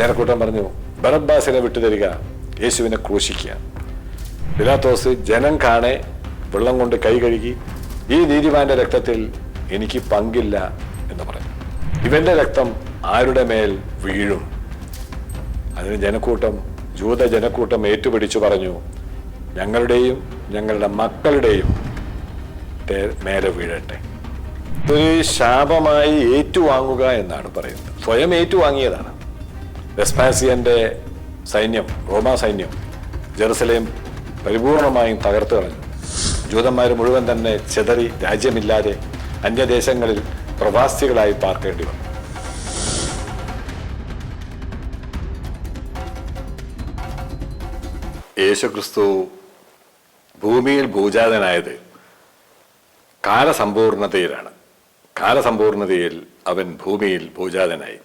ജനക്കൂട്ടം പറഞ്ഞു ബറബ്ബാസിനെ വിട്ടുതരിക യേശുവിനെ ക്രൂശിക്കുക. പിലാത്തോസ് ജനം കാണെ വെള്ളം കൊണ്ട് കൈ കഴുകി ഈ നീതിമാന്റെ രക്തത്തിൽ എനിക്ക് പങ്കില്ല എന്ന് പറഞ്ഞു. ഇവന്റെ രക്തം ആരുടെ മേൽ വീഴും? അതിന് ജനക്കൂട്ടം ജൂത ജനക്കൂട്ടം ഏറ്റുപിടിച്ചു പറഞ്ഞു ഞങ്ങളുടെയും ഞങ്ങളുടെ മക്കളുടെയും മേലെ വീഴട്ടെ. ഇതൊരു ശാപമായി ഏറ്റുവാങ്ങുക എന്നാണ് പറയുന്നത്. സ്വയം ഏറ്റുവാങ്ങിയതാണ്. വെസ്പാസിയന്റെ സൈന്യം റോമാ സൈന്യം ജെറുസലേം പരിപൂർണമായും തകർത്തു കളഞ്ഞു. ജൂതന്മാർ മുഴുവൻ തന്നെ ചെതറി രാജ്യമില്ലാതെ അന്യദേശങ്ങളിൽ പ്രവാസികളായി പാർക്കേണ്ടി വന്നു. യേശുക്രിസ്തു ഭൂമിയിൽ ഭൂജാതനായത് കാലസമ്പൂർണതയിലാണ്. കാലസമ്പൂർണതയിൽ അവൻ ഭൂമിയിൽ ഭൂജാതനായി.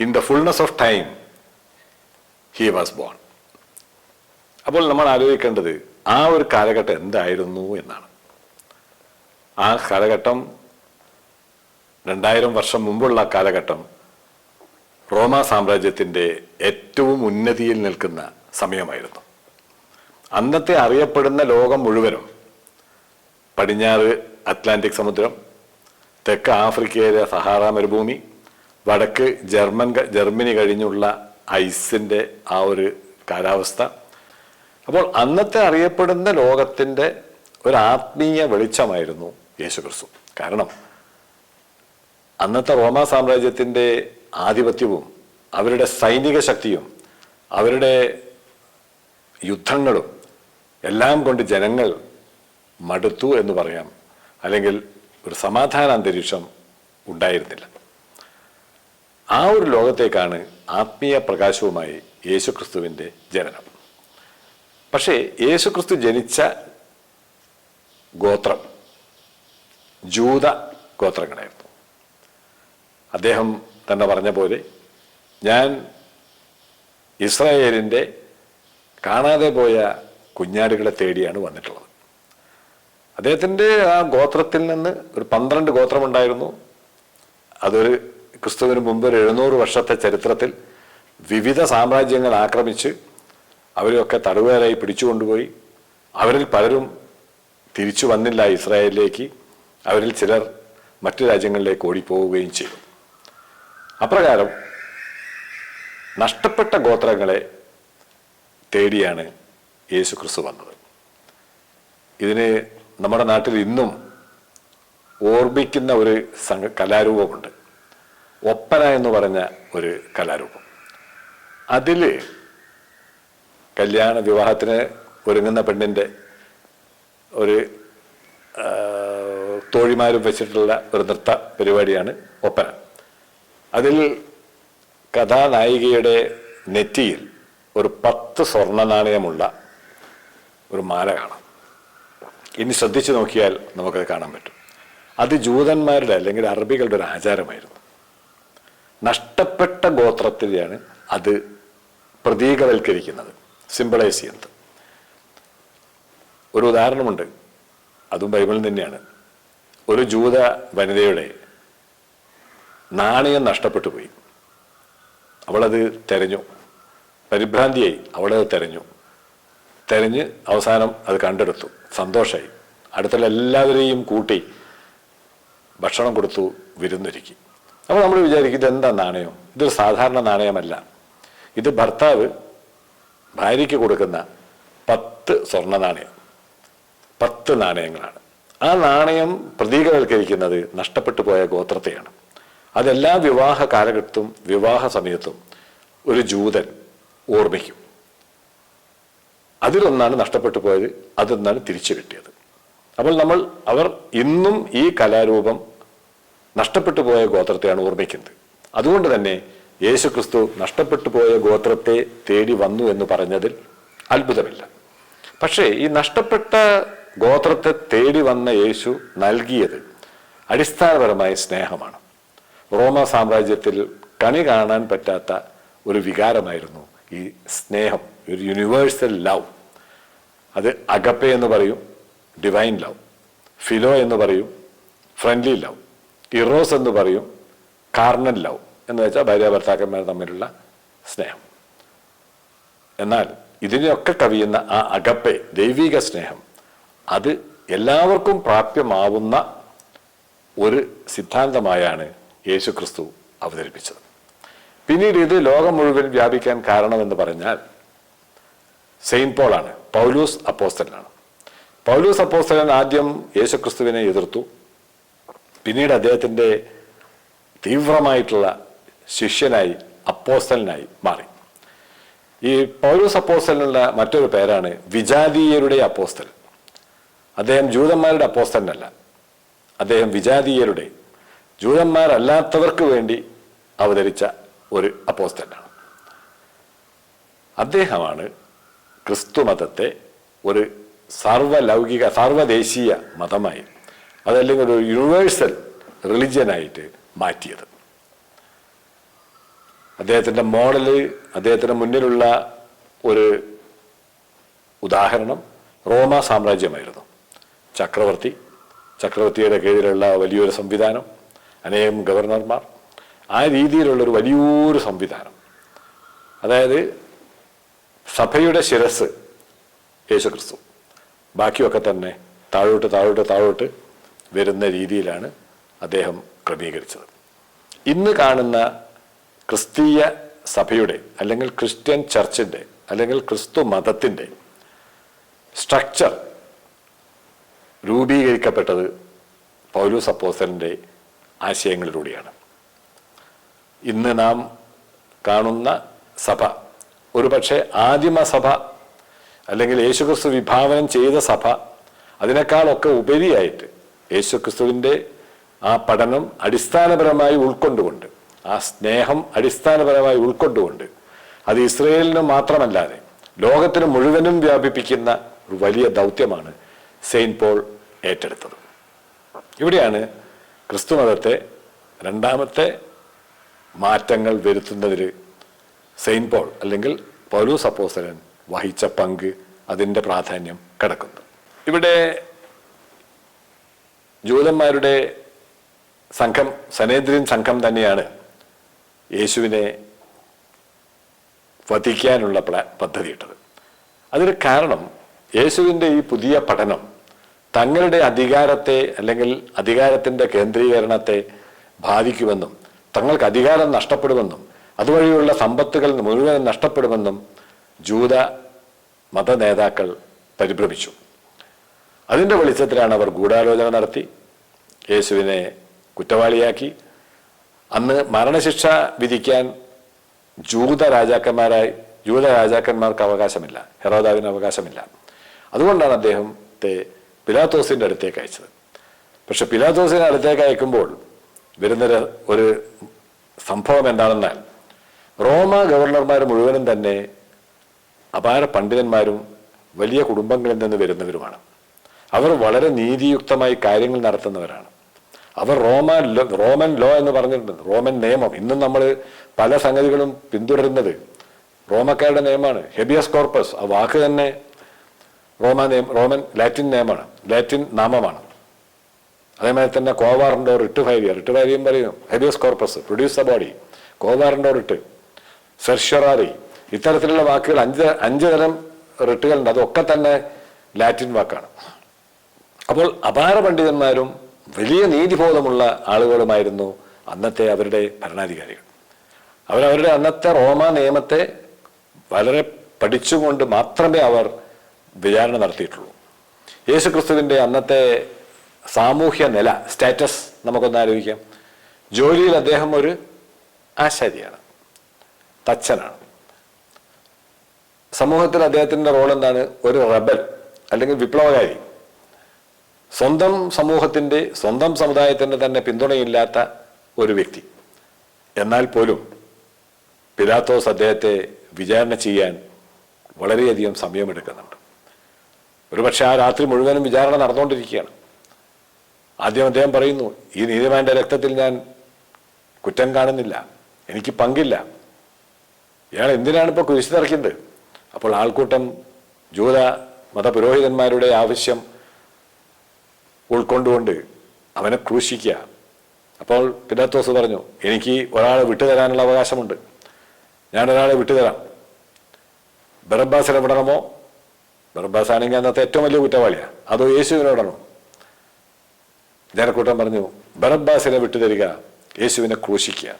In the fullness of time he was born അപ്പോൾ നമ്മൾ ആലോചിക്കേണ്ടത് ആ ഒരു കാലഘട്ടം എന്തായിരുന്നു എന്നാണ്. ആ കാലഘട്ടം രണ്ടായിരം വർഷം മുമ്പുള്ള കാലഘട്ടം റോമാ സാമ്രാജ്യത്തിന്റെ ഏറ്റവും ഉന്നതിയിൽ നിൽക്കുന്ന സമയമായിരുന്നു. അന്നത്തെ അറിയപ്പെടുന്ന ലോകം മുഴുവനും പടിഞ്ഞാറ് അറ്റ്ലാന്റിക് സമുദ്രം തെക്ക് ആഫ്രിക്കയിലെ സഹാറ മരുഭൂമി വടക്ക് ജർമ്മൻ ജർമ്മനി കഴിഞ്ഞുള്ള ഐസിന്റെ ആ ഒരു കാലാവസ്ഥ. അപ്പോൾ അന്നത്തെ അറിയപ്പെടുന്ന ലോകത്തിന്റെ ഒരു ആത്മീയ വെളിച്ചമായിരുന്നു യേശു ക്രിസ്തു കാരണം അന്നത്തെ റോമാ സാമ്രാജ്യത്തിന്റെ ആധിപത്യവും അവരുടെ സൈനിക ശക്തിയും അവരുടെ യുദ്ധങ്ങളും എല്ലാം കൊണ്ട് ജനങ്ങൾ മടുത്തു എന്ന് പറയാം. അല്ലെങ്കിൽ ഒരു സമാധാന അന്തരീക്ഷം ഉണ്ടായിരുന്നില്ല. ആ ഒരു ലോകത്തേക്കാണ് ആത്മീയ പ്രകാശവുമായി യേശുക്രിസ്തുവിന്റെ ജനനം. പക്ഷേ യേശുക്രിസ്തു ജനിച്ച ഗോത്രം ജൂത ഗോത്രങ്ങളായിരുന്നു. അദ്ദേഹം തന്നെ പറഞ്ഞ പോലെ ഞാൻ ഇസ്രായേലിന്റെ കാണാതെ പോയ കുഞ്ഞാടുകളെ തേടിയാണ് വന്നിട്ടുള്ളത്. അദ്ദേഹത്തിന്റെ ആ ഗോത്രത്തിൽ നിന്ന് ഒരു പന്ത്രണ്ട് ഗോത്രമുണ്ടായിരുന്നു. അതൊരു ക്രിസ്തുവിന് മുമ്പ് ഒരു എഴുന്നൂറ് വർഷത്തെ ചരിത്രത്തിൽ വിവിധ സാമ്രാജ്യങ്ങൾ ആക്രമിച്ച് അവരെയൊക്കെ തടവുകാരായി പിടിച്ചുകൊണ്ടുപോയി. അവരിൽ പലരും തിരിച്ചു വന്നില്ല ഇസ്രായേലിലേക്ക്. അവരിൽ ചിലർ മറ്റു രാജ്യങ്ങളിലേക്ക് ഓടിപ്പോവുകയും ചെയ്തു. അപ്രകാരം നഷ്ടപ്പെട്ട ഗോത്രങ്ങളെ തേടിയാണ് യേശു ക്രിസ്തു വന്നത്. ഇതിന് നമ്മുടെ നാട്ടിൽ ഇന്നും ഓർമ്മിക്കുന്ന ഒരു കലാരൂപമുണ്ട്. ഒപ്പന എന്ന് പറഞ്ഞ ഒരു കലാരൂപം. അതിൽ കല്യാണ വിവാഹത്തിന് ഒരുങ്ങുന്ന പെണ്ണിന്റെ ഒരു തോഴിമാരും വെച്ചിട്ടുള്ള ഒരു നൃത്ത പരിപാടിയാണ് ഒപ്പന. അതിൽ കഥാനായികയുടെ നെറ്റിയിൽ ഒരു പത്ത് സ്വർണ നാണയമുള്ള ഒരു മാല കാണാം. ഇനി ശ്രദ്ധിച്ചു നോക്കിയാൽ നമുക്കത് കാണാൻ പറ്റും. അത് ജൂതന്മാരുടെ അല്ലെങ്കിൽ അറബികളുടെ ഒരു ആചാരമായിരുന്നു. നഷ്ടപ്പെട്ട ഗോത്രത്തിനെയാണ് അത് പ്രതീകവൽക്കരിക്കുന്നത് സിമ്പിളൈസ് ചെയ്യുന്നത്. ഒരു ഉദാഹരണമുണ്ട് അതും ബൈബിളിൽ തന്നെയാണ്. ഒരു ജൂത വനിതയുടെ നാണയം നഷ്ടപ്പെട്ടു പോയി. അവളത് തെരഞ്ഞു. പരിഭ്രാന്തിയായി അവളത് തെരഞ്ഞു. തെരഞ്ഞ് അവസാനം അത് കണ്ടെടുത്തു. സന്തോഷമായി അടുത്തുള്ള എല്ലാവരെയും കൂട്ടി ഭക്ഷണം കൊടുത്തു വിരുന്നൊരുക്കി. അപ്പോൾ നമ്മൾ വിചാരിക്കും ഇതെന്താ നാണയം? ഇതൊരു സാധാരണ നാണയമല്ല. ഇത് ഭർത്താവ് ഭാര്യയ്ക്ക് കൊടുക്കുന്ന പത്ത് സ്വർണ നാണയം. പത്ത് നാണയങ്ങളാണ്. ആ നാണയം പ്രതീകവൽക്കരിക്കുന്നത് നഷ്ടപ്പെട്ടു പോയ ഗോത്രത്തെയാണ്. അതെല്ലാ വിവാഹ കാലഘട്ടത്തും വിവാഹ സമയത്തും ഒരു ജൂതൻ ഓർമ്മിക്കും. അതിലൊന്നാണ് നഷ്ടപ്പെട്ടു പോയത് അതൊന്നാണ് തിരിച്ചു കിട്ടിയത്. അപ്പോൾ നമ്മൾ അവർ ഇന്നും ഈ കലാരൂപം നഷ്ടപ്പെട്ടു പോയ ഗോത്രത്തെയാണ് ഓർമ്മിക്കുന്നത്. അതുകൊണ്ട് തന്നെ യേശു ക്രിസ്തു നഷ്ടപ്പെട്ടു പോയ ഗോത്രത്തെ തേടി വന്നു എന്ന് പറഞ്ഞതിൽ അത്ഭുതമില്ല. പക്ഷേ ഈ നഷ്ടപ്പെട്ട ഗോത്രത്തെ തേടി വന്ന യേശു നൽകിയത് അടിസ്ഥാനപരമായ സ്നേഹമാണ്. റോമ സാമ്രാജ്യത്തിൽ കണി കാണാൻ പറ്റാത്ത ഒരു വികാരമായിരുന്നു ഈ സ്നേഹം ഒരു യൂണിവേഴ്സൽ ലവ് അത് അഗപ്പെ എന്ന് പറയും ഡിവൈൻ ലവ് ഫിലോ എന്ന് പറയും ഫ്രണ്ട്ലി ലവ് ഇറോസ് എന്ന് പറയും കാർണൽ ലവ് എന്ന് വെച്ചാൽ ഭാര്യ ഭർത്താക്കന്മാർ തമ്മിലുള്ള സ്നേഹം. എന്നാൽ ഇതിനെയൊക്കെ കവിയുന്ന ആ അകപ്പെ ദൈവിക സ്നേഹം അത് എല്ലാവർക്കും പ്രാപ്യമാവുന്ന ഒരു സിദ്ധാന്തമായാണ് യേശു ക്രിസ്തു അവതരിപ്പിച്ചത്. പിന്നീട് ഇത് ലോകം മുഴുവൻ വ്യാപിക്കാൻ കാരണമെന്ന് പറഞ്ഞാൽ സെയിന്റ് പോളാണ് പൗലൂസ് അപ്പോസ്റ്റലാണ് പൗലൂസ് അപ്പോസ്റ്റലൻ ആദ്യം യേശുക്രിസ്തുവിനെ എതിർത്തു. പിന്നീട് അദ്ദേഹത്തിന്റെ തീവ്രമായിട്ടുള്ള ശിഷ്യനായി അപ്പോസ്റ്റലിനായി മാറി. ഈ പൗരൂസ് അപ്പോസ്റ്റലിനുള്ള മറ്റൊരു പേരാണ് വിജാതീയരുടെ അപ്പോസ്റ്റൽ അദ്ദേഹം ജൂതന്മാരുടെ അപ്പോസ്റ്റലിനല്ല അദ്ദേഹം വിജാതീയരുടെ ജൂതന്മാരല്ലാത്തവർക്ക് വേണ്ടി അവതരിച്ച ഒരു അപ്പോസ്റ്റലാണ് അദ്ദേഹമാണ് ക്രിസ്തു മതത്തെ ഒരു സർവലൗകിക സർവദേശീയ മതമായി അതല്ലെങ്കിൽ ഒരു യൂണിവേഴ്സൽ റിലിജ്യനായിട്ട് മാറ്റിയത്. അദ്ദേഹത്തിന്റെ മോഡൽ അദ്ദേഹത്തിന്റെ മുന്നിലുള്ള ഒരു ഉദാഹരണം റോമ സാമ്രാജ്യമായിരുന്നു. ചക്രവർത്തി ചക്രവർത്തിയുടെ കീഴിലുള്ള വലിയൊരു സംവിധാനം അനേകം ഗവർണർമാർ ആ രീതിയിലുള്ളൊരു വലിയൊരു സംവിധാനം. അതായത് സഭയുടെ ശിരസ് യേശുക്രിസ്തു. ബാക്കിയൊക്കെ തന്നെ താഴോട്ട് താഴോട്ട് താഴോട്ട് വരുന്ന രീതിയിലാണ് അദ്ദേഹം ക്രമീകരിച്ചത്. ഇന്ന് കാണുന്ന ക്രിസ്തീയ സഭയുടെ അല്ലെങ്കിൽ ക്രിസ്ത്യൻ ചർച്ചിന്റെ അല്ലെങ്കിൽ ക്രിസ്തു മതത്തിന്റെ സ്ട്രക്ചർ രൂപീകരിക്കപ്പെട്ടത് പൗലൂസ് അപ്പോസലിന്റെ ആശയങ്ങളിലൂടെയാണ്. ഇന്ന് നാം കാണുന്ന സഭ ഒരുപക്ഷെ ആദിമ സഭ അല്ലെങ്കിൽ യേശുക്രിസ്തു വിഭാവനം ചെയ്ത സഭ അതിനേക്കാളൊക്കെ ഉപരിയായിട്ട് യേശുക്രിസ്തുവിന്റെ ആ പഠനം അടിസ്ഥാനപരമായി ഉൾക്കൊണ്ടുകൊണ്ട് ആ സ്നേഹം അടിസ്ഥാനപരമായി ഉൾക്കൊണ്ടുകൊണ്ട് അത് ഇസ്രയേലിന് മാത്രമല്ലാതെ ലോകത്തിന് മുഴുവനും വ്യാപിപ്പിക്കുന്ന ഒരു വലിയ ദൗത്യമാണ് സെയിന്റ് പോൾ ഏറ്റെടുത്തത്. ഇവിടെയാണ് ക്രിസ്തുമതത്തെ രണ്ടാമത്തെ മാറ്റങ്ങൾ വരുത്തുന്നതിൽ സെയിന്റ് പോൾ അല്ലെങ്കിൽ പൗലൂസ് അപ്പോസ്തലൻ വഹിച്ച പങ്ക് അതിന്റെ പ്രാധാന്യം കിടക്കുന്നു. ഇവിടെ ജൂതന്മാരുടെ സംഘം സനേദ്രിൻ സംഘം തന്നെയാണ് യേശുവിനെ വധിക്കാനുള്ള പദ്ധതി പദ്ധതിയിട്ടത് അതിന് കാരണം യേശുവിന്റെ ഈ പുതിയ പഠനം തങ്ങളുടെ അധികാരത്തെ അല്ലെങ്കിൽ അധികാരത്തിന്റെ കേന്ദ്രീകരണത്തെ ബാധിക്കുമെന്നും തങ്ങൾക്ക് അധികാരം നഷ്ടപ്പെടുമെന്നും അതുവഴിയുള്ള സമ്പത്തുകൾ മുഴുവൻ നഷ്ടപ്പെടുമെന്നും ജൂത മത നേതാക്കൾ പരിഭ്രമിച്ചു. അതിന്റെ വെളിച്ചത്തിലാണ് അവർ ഗൂഢാലോചന നടത്തി. യേശുവിനെ കുറ്റവാളിയാക്കി. അന്ന് മരണശിക്ഷ വിധിക്കാൻ ജൂത രാജാക്കന്മാരായി ജൂത രാജാക്കന്മാർക്ക് അവകാശമില്ല ഹെറോദാവിന് അവകാശമില്ല. അതുകൊണ്ടാണ് അദ്ദേഹത്തെ പിലാത്തോസിന്റെ അടുത്തേക്ക് അയച്ചത്. പക്ഷെ പിലാത്തോസിന്റെ അടുത്തേക്ക് അയക്കുമ്പോൾ വരുന്നൊരു ഒരു സംഭവം എന്താണെന്നാൽ റോമ ഗവർണർമാർ മുഴുവനും തന്നെ അപാര പണ്ഡിതന്മാരും വലിയ കുടുംബങ്ങളിൽ നിന്ന് വരുന്നവരുമാണ്. അവർ വളരെ നീതിയുക്തമായി കാര്യങ്ങൾ നടത്തുന്നവരാണ്. അവർ റോമൻ റോമൻ ലോ എന്ന് പറഞ്ഞിട്ടുണ്ട്. റോമൻ നിയമം. ഇന്നും നമ്മൾ പല സംഗതികളും പിന്തുടരുന്നത് റോമക്കാരുടെ നിയമമാണ്. ഹെബിയസ് കോർപ്പസ് ആ വാക്ക് തന്നെ റോമ നിയമം റോമൻ ലാറ്റിൻ നിയമമാണ്. ലാറ്റിൻ നാമമാണ്. അതേമാതിരി തന്നെ കോവാറിന്റെ റിട്ട് ഫൈലിയ റിട്ട് ഫൈലിയും പറയും. Habeas corpus produce the body കോവാറിന്റെ writ. Certiorari ഇത്തരത്തിലുള്ള വാക്കുകൾ അഞ്ച് അഞ്ച് തരം റിട്ടുകളുണ്ട്. അതൊക്കെ തന്നെ ലാറ്റിൻ വാക്കാണ്. അപ്പോൾ അപാര പണ്ഡിതന്മാരും വലിയ നീതിബോധമുള്ള ആളുകളുമായിരുന്നു അന്നത്തെ അവരുടെ ഭരണാധികാരികൾ. അവരവരുടെ അന്നത്തെ റോമ നിയമത്തെ വളരെ പഠിച്ചുകൊണ്ട് മാത്രമേ അവർ വിചാരണ നടത്തിയിട്ടുള്ളൂ. യേശുക്രിസ്തുവിന്റെ അന്നത്തെ സാമൂഹ്യ നില സ്റ്റാറ്റസ് നമുക്കൊന്ന് ആലോചിക്കാം. ജോലിയിൽ അദ്ദേഹം ഒരു ആശാരിയാണ് തച്ചനാണ്. സമൂഹത്തിൽ അദ്ദേഹത്തിന്റെ റോൾ എന്താണ്? ഒരു റബൽ അല്ലെങ്കിൽ വിപ്ലവകാരി. സ്വന്തം സമൂഹത്തിന്റെ സ്വന്തം സമുദായത്തിന്റെ തന്നെ പിന്തുണയില്ലാത്ത ഒരു വ്യക്തി. എന്നാൽ പോലും പിലാത്തോസ് അദ്ദേഹത്തെ വിചാരണ ചെയ്യാൻ വളരെയധികം സമയമെടുക്കുന്നുണ്ട്. ഒരുപക്ഷെ ആ രാത്രി മുഴുവനും വിചാരണ നടന്നുകൊണ്ടിരിക്കുകയാണ്. ആദ്യം അദ്ദേഹം പറയുന്നു ഈ നീതിമാന്റെ രക്തത്തിൽ ഞാൻ കുറ്റം കാണുന്നില്ല എനിക്ക് പങ്കില്ല. ഇയാൾ എന്തിനാണ് ഇപ്പോൾ കുരിശ് തറയ്ക്കുന്നത്? അപ്പോൾ ആൾക്കൂട്ടം ജൂത മതപുരോഹിതന്മാരുടെ ആവശ്യം ഉൾക്കൊണ്ടുകൊണ്ട് അവനെ ക്രൂശിക്കുക. അപ്പോൾ പിലാത്തോസ് പറഞ്ഞു എനിക്ക് ഒരാളെ വിട്ടുതരാനുള്ള അവകാശമുണ്ട്. ഞാനൊരാളെ വിട്ടുതരാം. ബറബ്ബാസിനെ വിടണമോ? ബറബ്ബാസ് ആണെങ്കിൽ അന്നത്തെ ഏറ്റവും വലിയ കുറ്റവാളിയാണ് അതോ യേശുവിനെ വിടണോ? ജനക്കൂട്ടം പറഞ്ഞു ബറബ്ബാസിനെ വിട്ടുതരിക യേശുവിനെ ക്രൂശിക്കുക.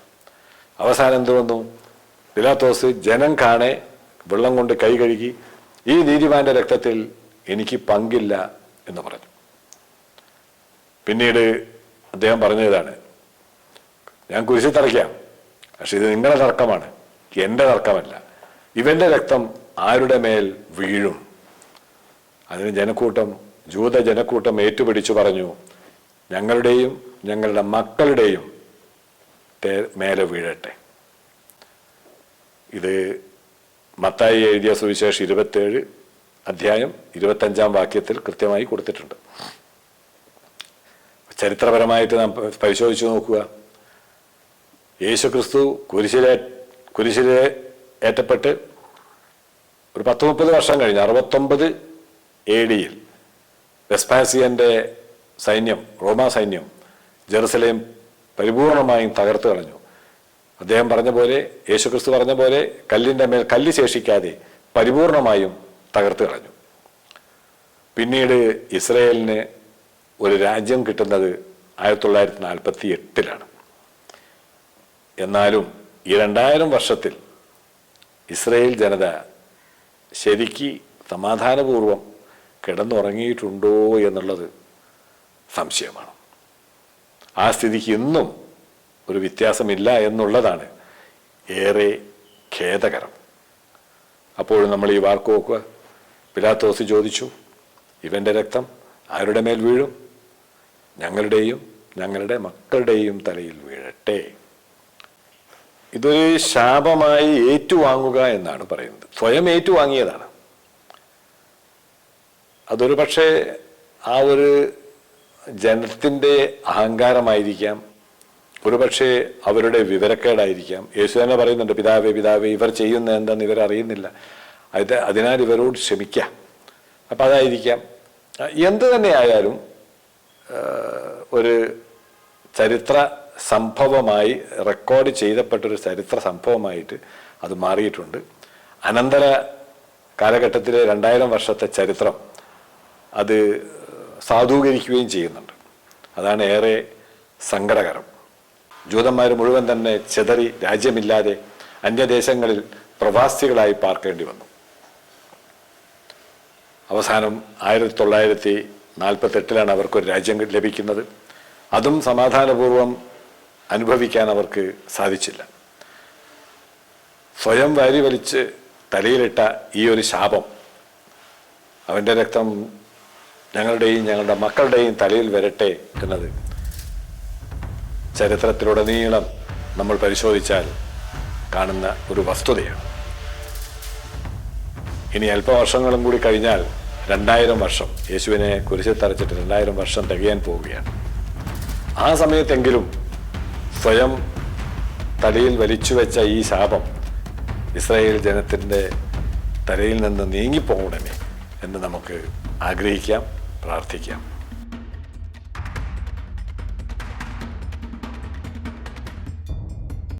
അവസാനം എന്ത് വന്നു? പിലാത്തോസ് ജനം കാണെ വെള്ളം കൊണ്ട് കൈ കഴുകി ഈ നീതിമാന്റെ രക്തത്തിൽ എനിക്ക് പങ്കില്ല എന്ന് പറഞ്ഞു. പിന്നീട് അദ്ദേഹം പറഞ്ഞതാണ് ഞാൻ കുരിശി തറയ്ക്കാം പക്ഷെ ഇത് നിങ്ങളുടെ തർക്കമാണ് എന്റെ തർക്കമല്ല. ഇവന്റെ രക്തം ആരുടെ മേൽ വീഴും? അതിന് ജനക്കൂട്ടം ജൂത ജനക്കൂട്ടം ഏറ്റുപിടിച്ചു പറഞ്ഞു ഞങ്ങളുടെയും ഞങ്ങളുടെ മക്കളുടെയും മേലെ വീഴട്ടെ. ഇത് മത്തായി എഴുതിയ സുവിശേഷം ഇരുപത്തേഴ് അധ്യായം ഇരുപത്തഞ്ചാം വാക്യത്തിൽ കൃത്യമായി കൊടുത്തിട്ടുണ്ട്. ചരിത്രപരമായിട്ട് നാം പരിശോധിച്ചു നോക്കുക. യേശു ക്രിസ്തു കുരിശിലെ കുരിശിലെ ഏറ്റപ്പെട്ട് ഒരു പത്ത് മുപ്പത് വർഷം കഴിഞ്ഞ് അറുപത്തൊമ്പത് എ ഡിയിൽ വെസ്പാസിയന്റെ സൈന്യം റോമ സൈന്യം ജെറുസലേം പരിപൂർണമായും തകർത്ത് കളഞ്ഞു. അദ്ദേഹം പറഞ്ഞ പോലെ യേശുക്രിസ്തു പറഞ്ഞ പോലെ കല്ലിന്റെ മേൽ കല്ല് ശേഷിക്കാതെ പരിപൂർണമായും തകർത്ത് കളഞ്ഞു. പിന്നീട് ഇസ്രയേലിന് ഒരു രാജ്യം കിട്ടുന്നത് ആയിരത്തി തൊള്ളായിരത്തി നാൽപ്പത്തി എട്ടിലാണ് എന്നാലും ഈ രണ്ടായിരം വർഷത്തിൽ ഇസ്രയേൽ ജനത ശരിക്ക് സമാധാനപൂർവം കിടന്നുറങ്ങിയിട്ടുണ്ടോ എന്നുള്ളത് സംശയമാണ്. ആ സ്ഥിതിക്ക് ഇന്നും ഒരു വ്യത്യാസമില്ല എന്നുള്ളതാണ് ഏറെ ഖേദകരം. അപ്പോഴും നമ്മൾ ഈ വാർക്കോക്ക് പിലാത്തോസ് ചോദിച്ചു ഇവന്റെ രക്തം ആരുടെ മേൽ വീഴും? ഞങ്ങളുടെയും ഞങ്ങളുടെ മക്കളുടെയും തലയിൽ വീഴട്ടെ. ഇതൊരു ശാപമായി ഏറ്റുവാങ്ങുക എന്നാണ് പറയുന്നത്. സ്വയം ഏറ്റുവാങ്ങിയതാണ്. അതൊരു പക്ഷേ ആ ഒരു ജനത്തിന്റെ അഹങ്കാരമായിരിക്കാം. ഒരുപക്ഷെ അവരുടെ വിവരക്കേടായിരിക്കാം. യേശു തന്നെ പറയുന്നുണ്ട് പിതാവേ പിതാവേ ഇവർ ചെയ്യുന്ന എന്താന്ന് ഇവരറിയുന്നില്ല അത് അതിനാൽ ഇവരോട് ക്ഷമിക്കാം. അപ്പം അതായിരിക്കാം. എന്ത് തന്നെ ആയാലും ഒരു ചരിത്ര സംഭവമായി റെക്കോർഡ് ചെയ്തപ്പെട്ടൊരു ചരിത്ര സംഭവമായിട്ട് അത് മാറിയിട്ടുണ്ട്. അനന്തര കാലഘട്ടത്തിലെ രണ്ടായിരം വർഷത്തെ ചരിത്രം അത് സാധൂകരിക്കുകയും ചെയ്യുന്നുണ്ട്. അതാണ് ഏറെ സങ്കടകരം. ജൂതന്മാർ മുഴുവൻ തന്നെ ചെതറി രാജ്യമില്ലാതെ അന്യദേശങ്ങളിൽ പ്രവാസികളായി പാർക്കേണ്ടി വന്നു. അവസാനം ആയിരത്തി തൊള്ളായിരത്തി നാൽപ്പത്തെട്ടിലാണ് അവർക്കൊരു രാജ്യം ലഭിക്കുന്നത്. അതും സമാധാനപൂർവം അനുഭവിക്കാൻ അവർക്ക് സാധിച്ചില്ല. സ്വയം വാരി വലിച്ച് തലയിലിട്ട ഈ ഒരു ശാപം അവന്റെ രക്തം ഞങ്ങളുടെയും ഞങ്ങളുടെ മക്കളുടെയും തലയിൽ വരട്ടെ എന്നത് ചരിത്രത്തിലുടനീളം നമ്മൾ പരിശോധിച്ചാൽ കാണുന്ന ഒരു വസ്തുതയാണ്. ഇനി അല്പവർഷങ്ങളും കൂടി കഴിഞ്ഞാൽ രണ്ടായിരം വർഷം. യേശുവിനെ കുരിശിൽ തറച്ചിട്ട് രണ്ടായിരം വർഷം തികയാൻ പോവുകയാണ്. ആ സമയത്തെങ്കിലും സ്വയം തലയിൽ വലിച്ചു വെച്ച ഈ ശാപം ഇസ്രായേൽ ജനത്തിന്റെ തലയിൽ നിന്ന് നീങ്ങിപ്പോകണമേ എന്ന് നമുക്ക് ആഗ്രഹിക്കാം പ്രാർത്ഥിക്കാം.